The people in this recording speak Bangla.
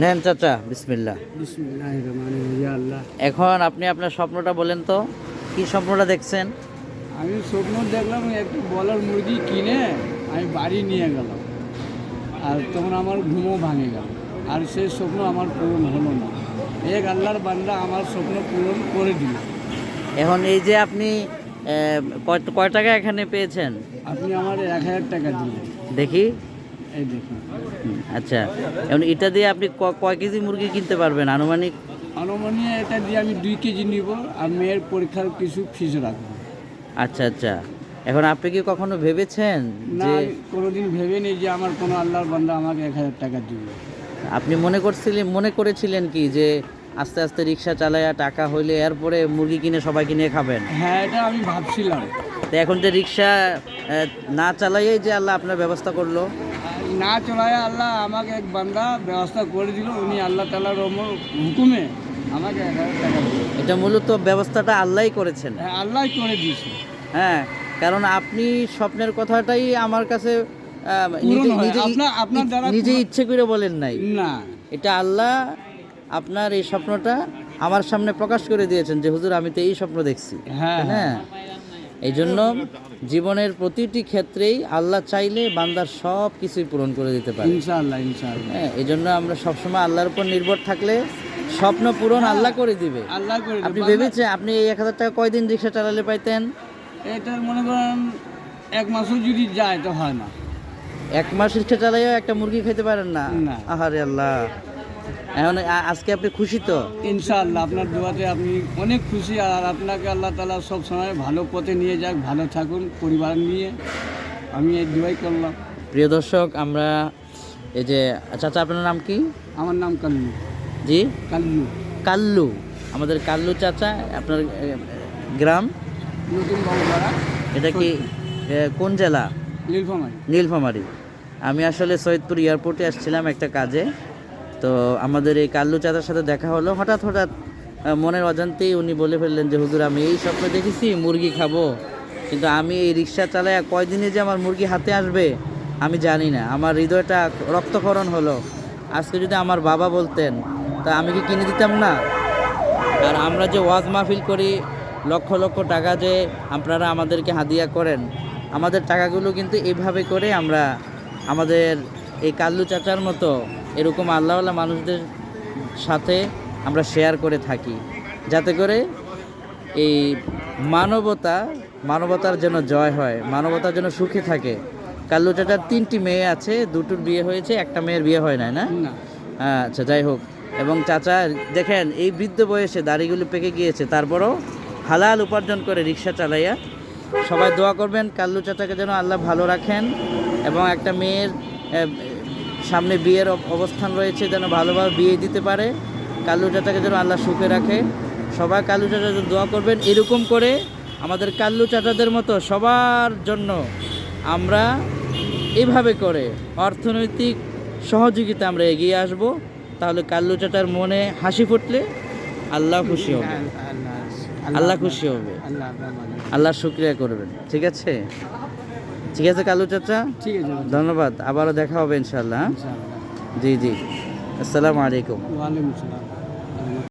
নেন চাচা বিসমিল্লা এখন আপনি আপনার স্বপ্নটা বলেন তো কি স্বপ্নটা দেখছেন? আমি স্বপ্ন দেখলাম একটু বলার মুরগি কিনে আমি বাড়ি নিয়ে গেলাম। আর তখন আমার ঘুমও ভাঙে গেল। আর সেই স্বপ্ন আমার পূরণ হলো না। এক আল্লাহর বান্দা আমার স্বপ্ন পূরণ করে দিল। এখন এই যে আপনি কয় কয় টাকা এখানে পেয়েছেন? আপনি আমার এক হাজার টাকা দিলেন। দেখি। এই দেখুন। আচ্ছা এখন এটা দিয়ে আপনি কয় কেজি মুরগি কিনতে পারবেন? আনুমানিক? আনুমানিক এটা দিয়ে আমি দুই কেজি নিব আর মেয়ের পরীক্ষার কিছু ফিজ রাখব। আচ্ছা আচ্ছা। এখন আপনি কি কখনো ভেবেছেন যে কোনোদিন ভেবে নেই যে আমার কোনো আল্লাহর বান্দা আমাকে এক হাজার টাকা দিবে। আপনি মনে করছিলেন মনে করেছিলেন কি যে আস্তে আস্তে রিক্সা চালায়া টাকা হইলে এরপরে মুরগি কিনে সবাই কিনে খাবেন? হ্যাঁ এটা আমি ভাবছিলাম। তো এখন যে রিক্সা না চালাইয়াই যে আল্লাহ আপনার ব্যবস্থা করল। না চলায় আল্লাহ আমাকে এক বান্দা ব্যবস্থা করে দিল উনি আল্লাহ তালার হুকুমে আমাকে টাকা এটা মূলত ব্যবস্থাটা আল্লাহই করেছেন। হ্যাঁ আল্লাহ করে দিয়েছে। হ্যাঁ কারণ আপনি স্বপ্নের কথাটাই আমার কাছে নিজে- ইচ্ছে করে বলেন নাই। না। এটা আল্লাহ আপনার এই স্বপ্নটা আমার সামনে প্রকাশ করে দিয়েছেন যে হুজুর আমি তো এই স্বপ্ন দেখছি। হ্যাঁ। হ্যাঁ। এই জন্য জীবনের প্রতিটি ক্ষেত্রেই আল্লাহ চাইলে বান্দার সব কিছুই পূরণ করে দিতে পারে। ইনশাআল্লাহ ইনশাআল্লাহ। হ্যাঁ এই জন্য আমরা সবসময় আল্লাহর উপর নির্ভর থাকলে স্বপ্ন পূরণ আল্লাহ করে দিবে। আল্লাহ করে। আপনি ভেবেছেন আপনি এই এক হাজার টাকা কয়দিন রিক্সা চালালে পাইতেন? এটা মনে করেন এক মাসও যদি যায় তো হয় না। এক মাস রিক্সা চালাইও একটা মুরগি খেতে পারেন না। আহারে আল্লাহ। এখন আজকে আপনি খুশি তো? ইনশাআল্লাহ আপনার দোয়াতে আপনি অনেক খুশি আর আপনাকে আল্লাহ তালা সব সময় ভালো পথে নিয়ে যাক ভালো থাকুন পরিবার নিয়ে। আমি এই দোয়াই করলাম। প্রিয় দর্শক আমরা এই যে চাচা আপনার নাম কি? আমার নাম কাল্লু। জি? কাল্লু। কাল্লু আমাদের কাল্লু চাচা আপনার গ্রাম? নতুন এটা কি কোন জেলা? নীলফামারি। নীলফামারী। আমি আসলে সৈয়দপুর এয়ারপোর্টে আসছিলাম একটা কাজে। তো আমাদের এই কাল্লু চাচার সাথে দেখা হলো। হঠাৎ হঠাৎ মনের অজান্তেই উনি বলে ফেললেন যে, হুজুর, আমি এই স্বপ্ন দেখেছি, মুরগি খাব। কিন্তু আমি এই রিক্সা চালাই কয়দিনে যে আমার মুরগি হাতে আসবে, আমি জানি না। আমার হৃদয়টা রক্তকরণ হলো। আজকে যদি আমার বাবা বলতেন, তা আমি কি কিনে দিতাম না? আর আমরা যে ওয়াজ মাহফিল করি, লক্ষ লক্ষ টাকা যে আপনারা আমাদেরকে হাদিয়া করেন, আমাদের টাকাগুলো কিন্তু এইভাবে করে আমরা আমাদের এই কাল্লু চাচার মতো এরকম আল্লাহওয়ালা মানুষদের সাথে আমরা শেয়ার করে থাকি। যাতে করে এই মানবতা মানবতার যেন জয় হয় মানবতার যেন সুখে থাকে। কাল্লু চাচার তিনটি মেয়ে আছে দুটোর বিয়ে হয়েছে একটা মেয়ের বিয়ে হয় নাই না? না। আচ্ছা যাই হোক। এবং চাচা দেখেন এই বৃদ্ধ বয়সে দাড়িগুলো পেকে গিয়েছে তারপরও হালাল উপার্জন করে রিক্সা চালাইয়া সবাই দোয়া করবেন কাল্লু চাচাকে যেন আল্লাহ ভালো রাখেন এবং একটা মেয়ের সামনে বিয়ের অব- অবস্থান রয়েছে যেন ভালোভাবে বিয়ে দিতে পারে। কাল্লু চাচাকে যেন আল্লাহ সুখে রাখে। সবাই চাচার জন্য দোয়া করবেন। এরকম করে আমাদের কাল্লু চাচাদের মতো সবার জন্য আমরা এভাবে করে অর্থনৈতিক সহযোগিতা আমরা এগিয়ে আসব। তাহলে কাল্লু চাচার মনে হাসি ফুটলে আল্লাহ খুশি হবে। আল্লাহ আল্লাহ খুশি হবে। আল্লাহ শুক্রিয়া করবেন। ঠিক আছে? ঠিক আছে কালু চাচা? ঠিক আছে ধন্যবাদ আবারও দেখা হবে ইনশাল্লাহ হ্যাঁ? জি জি। আসসালামু আলাইকুম। ওয়ালাইকুম আসসালাম।